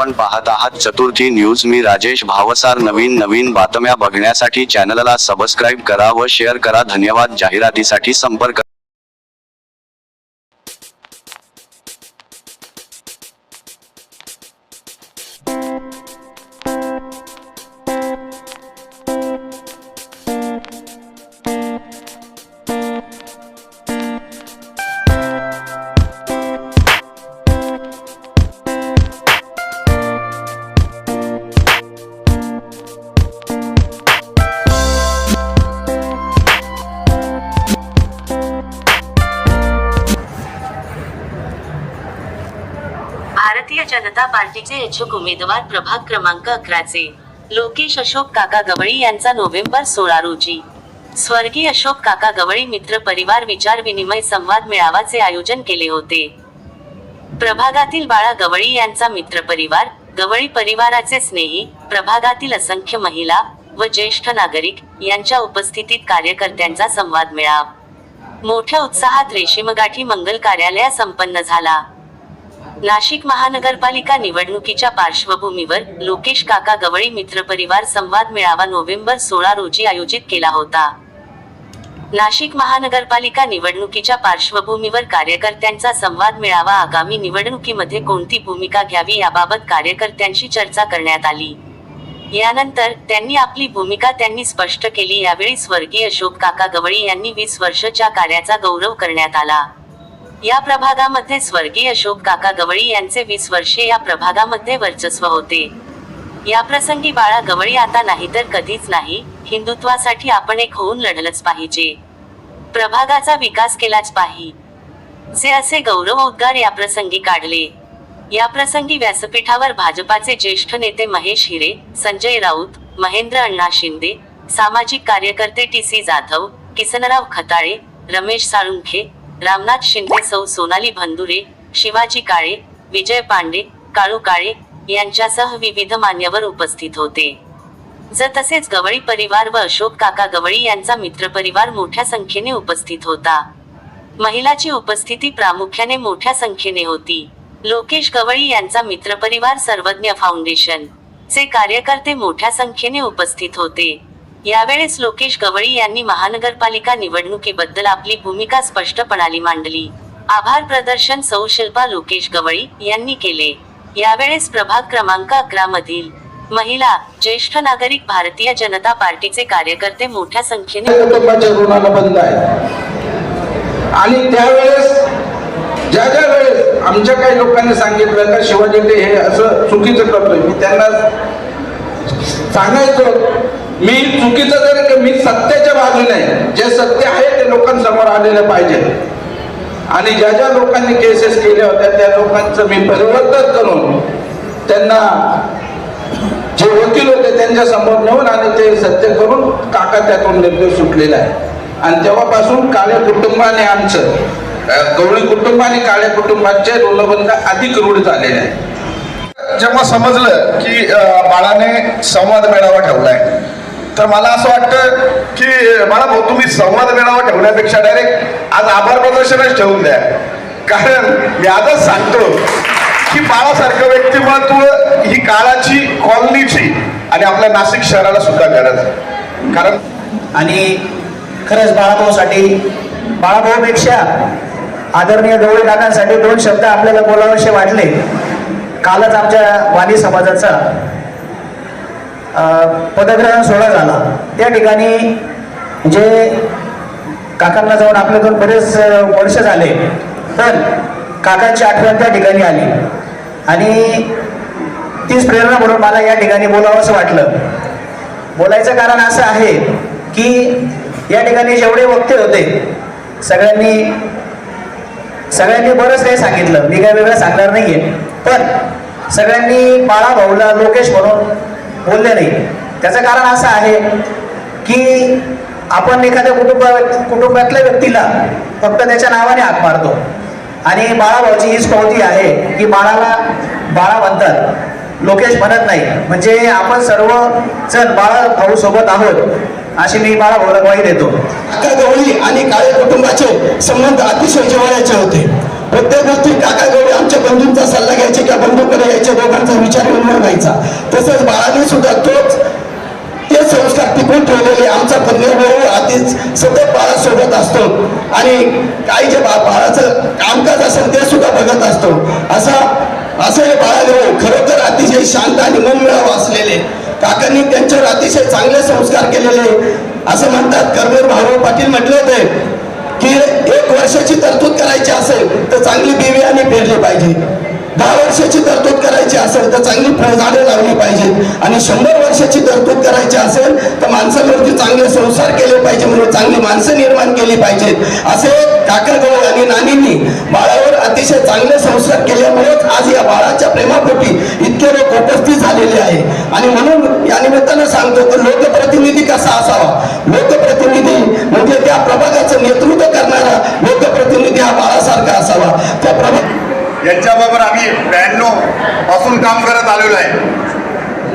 आपण पाहत आहात चतुर्थी न्यूज. मी राजेश भावसार. नवीन नवीन बातम्या बघण्यासाठी चॅनलला सबस्क्राईब करा व शेअर करा. धन्यवाद. जाहिरातीसाठी संपर्क पार्टीचे इच्छुक उमेदवार प्रभाग क्रमांक अकराचे. लोकेश अशोक काका गवळी यांचा नोव्हेंबर सोळा रोजी. स्वर्गीय अशोक काका गवळी मित्र परिवार विचार विनिमय संवाद मेळावाचे आयोजन केले होते. प्रभागातील बाळा गवळी यांचा मित्र परिवार गवळी परिवाराचे स्नेही प्रभागातील असंख्य महिला व ज्येष्ठ नागरिक यांच्या उपस्थितीत कार्यकर्त्यांचा संवाद मेळावा. मोठ्या उत्साहात रेशीमगाठी मंगल कार्यालया संपन्न झाला. नाशिक महानगरपालिका निवडणुकीच्या पार्श्वभूमीवर लोकेश काका गवळी मित्रपरिवार संवाद मेळावा नोव्हेंबर सोळा रोजी आयोजित केला होता. नाशिक महानगरपालिका निवडणुकीच्या पार्श्वभूमीवर कार्यकर्त्यांचा संवाद मेळावा आगामी निवडणुकीमध्ये कोणती भूमिका घ्यावी याबाबत कार्यकर्त्यांशी चर्चा करण्यात आली. यानंतर त्यांनी आपली भूमिका त्यांनी स्पष्ट केली. यावेळी स्वर्गीय अशोक काका गवळी यांनी वीस वर्षच्या कार्याचा गौरव करण्यात आला. या प्रभागामध्ये स्वर्गीय अशोक काका गवळी यांचे वीस वर्षे या प्रभागामध्ये वर्चस्व होते. या प्रसंगी बाळा गवळी आता नाही तर कधीच नाही हिंदुत्वासाठी आपण एक होऊन लढलंच पाहिजे. प्रभागाचा विकास केलाच पाहिजे. जे असे गौरव उद्गार या प्रसंगी काढले. या प्रसंगी व्यासपीठावर भाजपाचे ज्येष्ठ नेते महेश हिरे संजय राऊत महेंद्र अण्णा शिंदे सामाजिक कार्यकर्ते टी सी जाधव किसनराव खताळे रमेश साळुंखे रामनाथ शिंदे सौ सोनाली भंदुरे शिवाजी काळे विजय पांडे काळू काळे यांच्यासह विविध मान्यवर उपस्थित होते. ज तसेच गवळी परिवार व अशोक काका गवळी यांचा मित्रपरिवार मोठ्या संख्येने उपस्थित होता. महिलाची उपस्थिती प्रामुख्याने मोठ्या संख्येने होती. लोकेश गवळी यांचा मित्रपरिवार सर्वज्ञ फाउंडेशन. चे कार्यकर्ते मोठ्या संख्येने उपस्थित होते. यावेळेस लोकेश गवळी यांनी महानगरपालिका निवडणुकीबद्दल आपली भूमिका स्पष्टपणाने मांडली. आभार प्रदर्शन सौ शिल्पा लोकेश गवळी यांनी केले. यावेळेस प्रभाग क्रमांक अकरा मधील महिला ज्येष्ठ नागरिक भारतीय जनता पार्टीचे कार्यकर्ते मोठ्या संख्येने बंद आहे. आणि त्यावेळेस ज्या ज्या वेळेस आमच्या काही लोकांनी सांगितलं का शिवाजी हे असं चुकीचं करतोय मी त्यांना सांगायचं. मी चुकीचं जरी मी सत्याच्या बाजूने जे सत्य आहे ते लोकांसमोर आलेलं पाहिजे. आणि ज्या ज्या लोकांनी केसेस केल्या होत्या त्या लोकांचं मी परिवर्तन करून त्यांना जे वकील होते त्यांच्यासमोर नेऊन आणि ते सत्य करून काका त्यातून निर्देश सुटलेला आहे. आणि तेव्हापासून काळे कुटुंबाने आमचं गवळी कुटुंब आणि काळ्या कुटुंबाचे ऋणबंध अधिक रूढ झालेले आहे जेव्हा समजलं की बाळाने संवाद मेळावा ठेवलाय तर मला असं वाटतं की मला तुम्ही संवाद मेळावा ठेवण्यापेक्षा डायरेक्ट आज आभार प्रदर्शनच ठेवून द्या कारण मी आजच सांगतो की बाळासारखं व्यक्तिमत्व ही काळाची कॉलनीची आणि आपल्या नाशिक शहराला सुद्धा गरज आहे. कारण आणि खरंच बाळाभाऊसाठी बाळाभाऊपेक्षा आदरणीय गवळी काकांसाठी दोन शब्द आपल्याला बोलावेसे वाटले कालच आमच्या वाणी समाजाचा पदग्रहण सोहळा झाला. त्या ठिकाणी जे काकांना जाऊन आपल्याकडून बरेच वर्ष झाले पण काकांची आठवण त्या ठिकाणी आली. आणि तीच प्रेरणा म्हणून मला या ठिकाणी बोलावं असं वाटलं. बोलायचं कारण असं आहे की या ठिकाणी जेवढे वक्ते होते सगळ्यांनी सगळ्यांनी बरंच काही सांगितलं. मी काय वेगळं सांगणार नाहीये. पण सगळ्यांनी बाळा भाऊला लोकेश म्हणून बोलले नाही. त्याचं कारण असं आहे की आपण एखाद्या कुटुंबा कुटुंबातल्या व्यक्तीला फक्त त्याच्या नावाने हाक मारतो. आणि बाळाभाऊची हीच पावती आहे की बाळाला बाळा म्हणतात लोकेश म्हणत नाही. म्हणजे आपण सर्व जण बाळा भाऊ सोबत आहोत अशी मी बाळा भाऊला ग्वाही देतो. आता गवळी आणि काळे कुटुंबाचे संबंध अतिशय जिव्हाळ्याचे होते. त्यांच्या दोघांचा विचार विनिमय व्हायचा तसंच बाळाने सुद्धा तोच ते संस्कार टिकून ठेवलेले आमचा भाऊ आधीच सतत बाळासोबत असतो. आणि काही जे बा बाळाचं कामकाज असेल ते सुद्धा बघत असतो. असा असं हे बाळाभाऊ खरोखर अतिशय शांत आणि मनमिळावू असलेले काकांनी त्यांच्यावर अतिशय चांगले संस्कार केलेले. असं म्हणतात कर्मवीर भाऊ पाटील म्हटले होते की एक वर्षाची तरतूद करायची असेल तर चांगली बियाणे आणि पेरली पाहिजे. दहा वर्षाची तरतूद करायची असेल तर चांगली फळझाडे लावली पाहिजेत. आणि शंभर वर्षाची तरतूद करायची असेल तर माणसांवरती चांगले संसार केले पाहिजे म्हणजे चांगली माणसं निर्माण केली पाहिजेत. असे काकागवळ आणि नानींनी बाळावर अतिशय चांगले संस्कार केल्यामुळेच आज या बाळाच्या प्रेमापोटी इतके लोक उपस्थित झालेले आहे. आणि म्हणून या निमित्तानं सांगतो तर लोकप्रतिनिधी कसा असावा? लोकप्रतिनिधी म्हणजे त्या प्रभागाचं नेतृत्व करणारा लोकप्रतिनिधी हा बाळासारखा असावा. यांच्याबरोबर आम्ही ब्याण्णवपासून काम करत आलेलो आहे.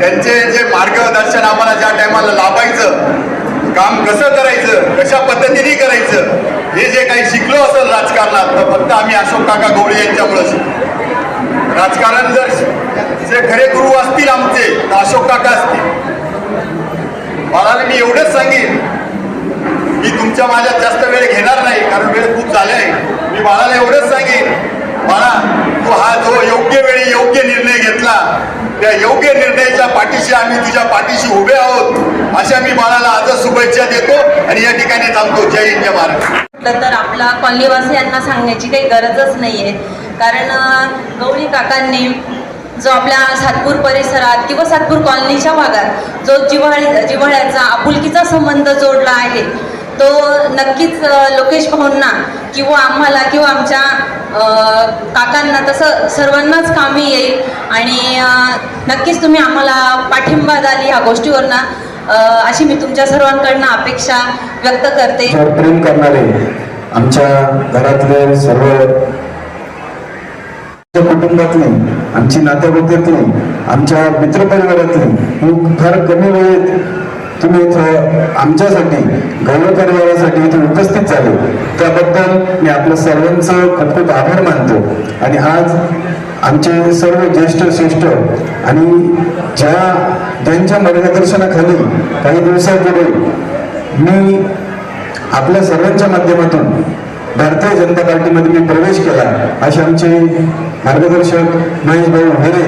त्यांचे जे मार्गदर्शन आम्हाला ज्या टायमाला लाभायचं काम कसं करायचं कशा पद्धतीने करायचं हे जे काही शिकलो असेल राजकारणात तर फक्त आम्ही अशोक काका गवळे यांच्यामुळे शिकलो राजकारण जर जे खरे गुरु असतील आमचे तर अशोक काका असतील. बाळाला मी एवढंच सांगेन मी तुमच्या माझ्यात जास्त वेळ घेणार नाही कारण वेळ खूप झाले आहे. मी बाळाला एवढंच सांगेन बाळा तू हा जो योग्य वेळी योग्य निर्णय घेतला त्या योग्य निर्णयाच्या पाठीशी आम्ही तुझ्या पाठीशी उभे आहोत अशा मी बाळाला आजच शुभेच्छा देतो आणि या ठिकाणी थांबतो. जय हिंद जय महाराज म्हटलं तर आपला कॉलनीवासियांना सांगण्याची काही गरजच नाही आहे कारण अं, गवळी काकांनी जो आपल्या सातपूर परिसरात किंवा सातपूर कॉलनीच्या भागात जो जिव्हाळी जिव्हाळ्याचा आपुलकीचा संबंध जोडला आहे तो नक्कीच लोकेश भाऊंना किंवा आम्हाला किंवा आमच्या काकांना तसं सर्वांनाच कामी येईल. आणि नक्कीच तुम्ही आम्हाला पाठिंबा द्याल ह्या गोष्टीवरनं. अशी मी तुमच्या सर्वांकडनं अपेक्षा व्यक्त करते. प्रेम करणारे आमच्या घरातले सर्व आमच्या आमची नातेवाईकातली आमच्या मित्रपरिवारातले खूप फार कमी वेळेत तुम्ही इथं आमच्यासाठी गौरव परिवारासाठी इथे उपस्थित झाले. त्याबद्दल मी आपल्या सर्वांचं खूप खूप आभार मानतो. आणि आज आमचे सर्व ज्येष्ठ श्रेष्ठ आणि ज्या त्यांच्या मार्गदर्शनाखाली काही दिवसापूर्वी मी आपल्या सर्वांच्या माध्यमातून भारतीय जनता पार्टीमध्ये मी प्रवेश केला असे आमचे मार्गदर्शक महेश भाऊ हेरे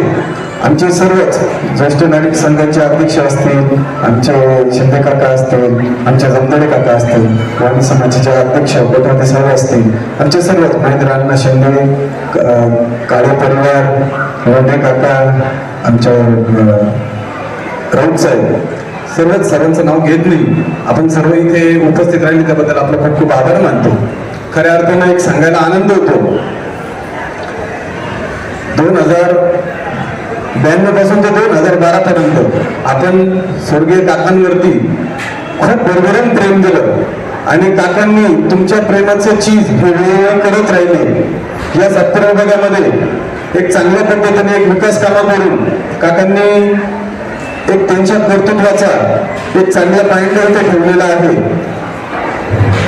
आमचे सर्वच ज्येष्ठ नागरिक संघाचे अध्यक्ष असतील आमचे शिंदे काका असतील आमचे जमदडे काका असतील ग्रामीण समाजाचे अध्यक्ष कोटवते सर्व असतील आमचे सर्वच महेंद्र अण्णा शिंदे काळे परिवार रोडे काका आमच्या राऊत साहेब सर्वच सर्वांचं नाव घेत नाही आपण सर्व इथे उपस्थित राहिले त्याबद्दल आपला खूप खूप आभार मानतो. खऱ्या अर्थानं एक सांगायला आनंद होतो. दोन हजार ब्याण्णवपासून ते दोन हजार बारा पर्यंत आपण स्वर्गीय काकांवरती खूप भरभरून प्रेम दिलं आणि काकांनी तुमच्या प्रेमाचं चीज हे करत राहिले. या सत्तर विभागामध्ये एक चांगल्या पद्धतीने एक विकास कामा करून काकांनी एक त्यांच्या कर्तृत्वाचा एक चांगला पायंडा इथे ठेवलेला आहे.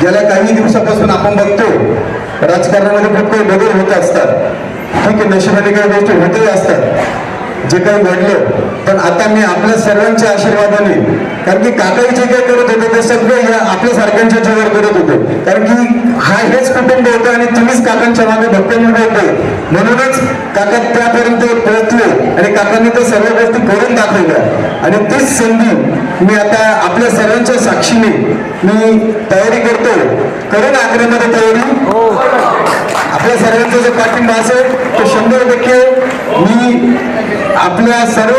गेल्या काही दिवसापासून आपण बघतो राजकारणामध्ये खूप काही बदल होत असतात. ठीक आहे नशिबाने काही गोष्टी होतही असतात. जे काही घडलं पण आता मी आपल्या सर्वांच्या आशीर्वादाने कारण की काकाही जे काही करत होते ते सगळे या आपल्या सारख्यांच्या जीवावर करत होते. कारण की हा हेच कुटुंब होतं आणि तुम्हीच काकांच्या मागे भक्कम होते. म्हणूनच काका त्यापर्यंत पोहोचले आणि काकांनी त्या सर्व गोष्टी करून दाखवल्या. आणि तीच संधी मी आता आपल्या सर्वांच्या साक्षीने मी तयारी करतो करून आग्र्यामध्ये तयारी. आपल्या सर्वांचा जो पाठिंबा असेल तो शंभर आपल्या सर्व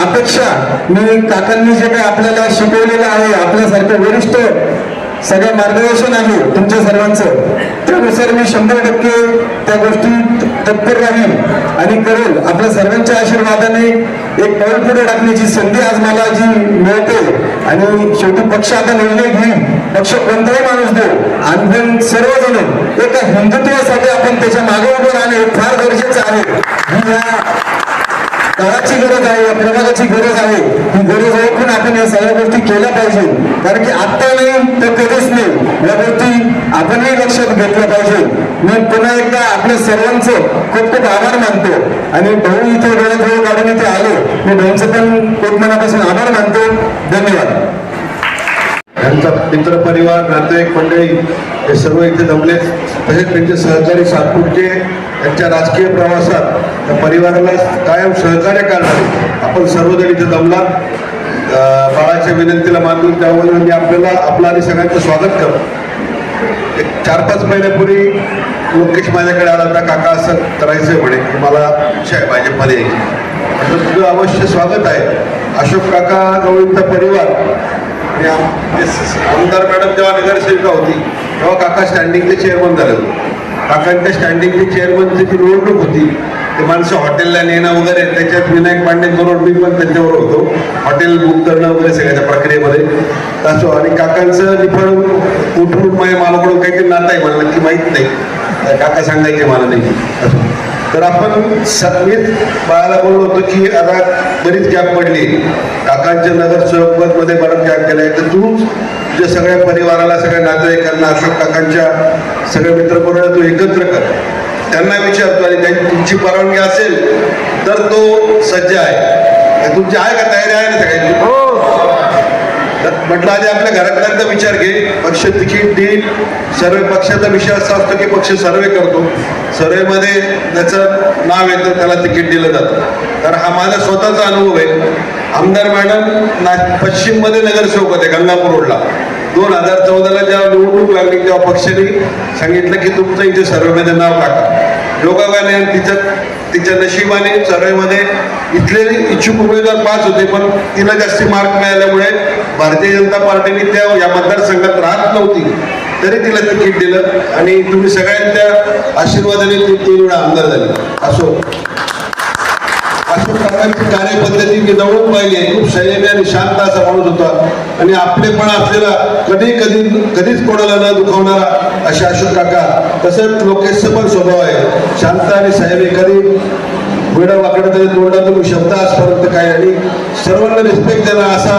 अपेक्षा मी काकांनी जे काही आपल्याला शिकवलेलं आहे आपल्यासारखं वरिष्ठ सगळं मार्गदर्शन आहे तुमच्या सर्वांचं त्यानुसार मी शंभर टक्के त्या गोष्टी तत्पर राहील आणि करेल. आपल्या सर्वांच्या आशीर्वादाने एक पाऊल पुढे टाकण्याची संधी आज मला जी मिळते आणि शेवटी पक्ष आता निर्णय घेईल पक्ष कोणताही माणूस देऊ आणि सर्वजण एका हिंदुत्वासाठी आपण त्याच्यामागे उभं राहणे फार गरजेचं आहे. मी या काळाची गरज आहे या प्रभागाची गरज आहे. ही गरज ओळखून आपण या सगळ्या गोष्टी केल्या पाहिजे. कारण की आत्ता नाही तर कधीच नाही. या गोष्टी आपणही लक्षात घेतल्या पाहिजे. मी पुन्हा एकदा आपल्या सर्वांचं खूप खूप आभार मानतो. आणि भाऊ इथे वेळात वेळ काढून इथे आले. मी भाऊंचं पण खूप मनापासून आभार मानतो. धन्यवाद. त्यांचा मित्र परिवार नातेवाईक मंडळी हे सर्व इथे जमले. तसेच त्यांचे सहकारी सातपूरचे त्यांच्या राजकीय प्रवासात त्या परिवाराला कायम सहकार्य करणारे आपण सर्वजण इथे जमला. बाळाच्या विनंतीला मानून त्यामुळे मी आपल्याला आपलं आणि सगळ्यांचं स्वागत करतो. एक चार पाच महिन्यापूर्वी लोकेश माझ्याकडे आला होता काका असं करायचं म्हणे मला इच्छा आहे भाजपमध्ये. यायची तुझं अवश्य स्वागत आहे. अशोक काका गवळींचा परिवार आणि आमदार मॅडम जेव्हा नगरसेविका होती तेव्हा काका स्टँडिंगचे चेअरमन झाले होते. काकांच्या स्टँडिंगचे चेअरमनची जी निवडणूक होती ते माणसं हॉटेलला नेणं वगैरे त्याच्यात विनायक पांडेंबरोबर मी पण त्यांच्यावर होतो. हॉटेल बुक करणं वगैरे सगळ्याच्या प्रक्रियेमध्ये. तसं आणि काकांचं निफळ उठून माझ्या मालाकडून काहीतरी नातं आहे मला नक्की माहीत नाही. काका सांगायचे मला नाही. असं. तर आपण सातवीत बाळाला बोललो होतो की आता बरीच गॅप पडली. काकांच्या नगरमध्ये बराच गॅप केलाय. तर तू तुझ्या सगळ्या परिवाराला सगळ्या नातेवाईकांना अशोक काकांच्या सगळ्या मित्रपरिवार तू एकत्र कर. त्यांना विचारतो आणि त्यांची तुमची परवानगी असेल तर तो सज्ज आहे. तुमची आहे का? तयारी आहे ना सगळ्यांची? हो. तर म्हटलं आधी आपल्या घरातल्यांचा विचार घे. पक्ष तिकीट देईल. सर्वे पक्षाचा विषय असा असतो की पक्ष सर्वे करतो. सर्वेमध्ये ज्याचं नाव येतं त्याला तिकीट दिलं जातं. तर हा माझा स्वतःचा अनुभव आहे. आमदार मॅडम ना पश्चिममध्ये नगरसेवक होते गंगापूर रोडला. दोन हजार चौदाला जेव्हा निवडणूक लागली तेव्हा पक्षाने सांगितलं की तुमचं इथे सर्वेमध्ये नाव टाका. योगाने तिच्या तिच्या नशिबाने चढाईमध्ये इथले इच्छुक उमेदवार पाच होते पण तिला जास्ती मार्क मिळाल्यामुळे भारतीय जनता पार्टीने त्या या मतदारसंघात राहत नव्हती. तरी तिला तिकीट दिलं आणि तुम्ही सगळ्यांच्या आशीर्वादाने ती तीन वेळा आमदार झाली. असो साहेब कार्यपद्धती मी जवळून पाहिली. खूप संयमी आणि शांत असा माणूस होता. आणि आपले पण असलेला कधी कधी कधीच कोणाला न दुखवणारा असे अशोक काका. तसंच लोकेशचं पण स्वभाव आहे. शांत आणि संयमी कधी वेडा वाकडं तरी तोंडातून शब्द आजपर्यंत काय आणि सर्वांना रिस्पेक्ट देणं असा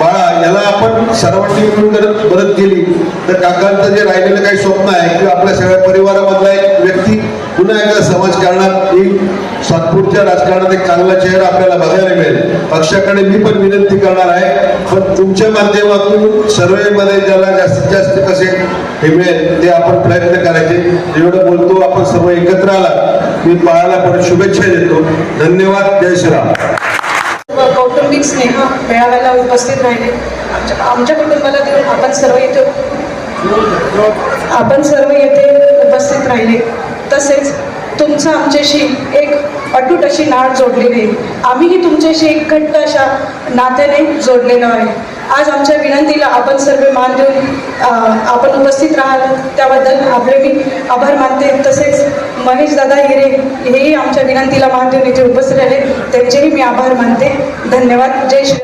बाळा. याला आपण सर्वांनी मिळून जर मदत केली तर काकांचं जे राहिलेलं काही स्वप्न आहे की आपल्या सगळ्या परिवारामधला एक व्यक्ती पुन्हा एकदा समाजकारणात एक सातपूरच्या राजकारणात एक चांगला चेहरा आपल्याला बघायला मिळेल. पक्षाकडे मी पण विनंती करणार आहे पण तुमच्या माध्यमातून सर्वेमध्ये ज्याला जास्तीत जास्त कसे हे मिळेल ते आपण प्रयत्न करायचे. एवढं बोलतो आपण सर्व एकत्र आला मी बाळाला पण शुभेच्छा देतो. धन्यवाद. जय श्रीराम. कौटुंबिक स्नेह मेळाव्याला उपस्थित राहिले. आमच्या आमच्या कुटुंबाला देऊन आपण सर्व येतो आपण सर्व येथे उपस्थित राहिले. तसेच तुमचं आमच्याशी एक अटूट अशी नाळ जोडलेली. आहे आम्हीही तुमच्याशी एक घट्ट अशा नात्याने जोडलेलो आहे. आज आमच्या विनंतीला आपण सर्व मान देऊन आपण उपस्थित राहाल. त्याबद्दल आपले मी आभार मानते. तसेच महेश दादा हिरे हेही आमच्या विनंतीला मान देऊन इथे उपस्थित राहिले. त्यांचेही मी आभार मानते. धन्यवाद. जय श्री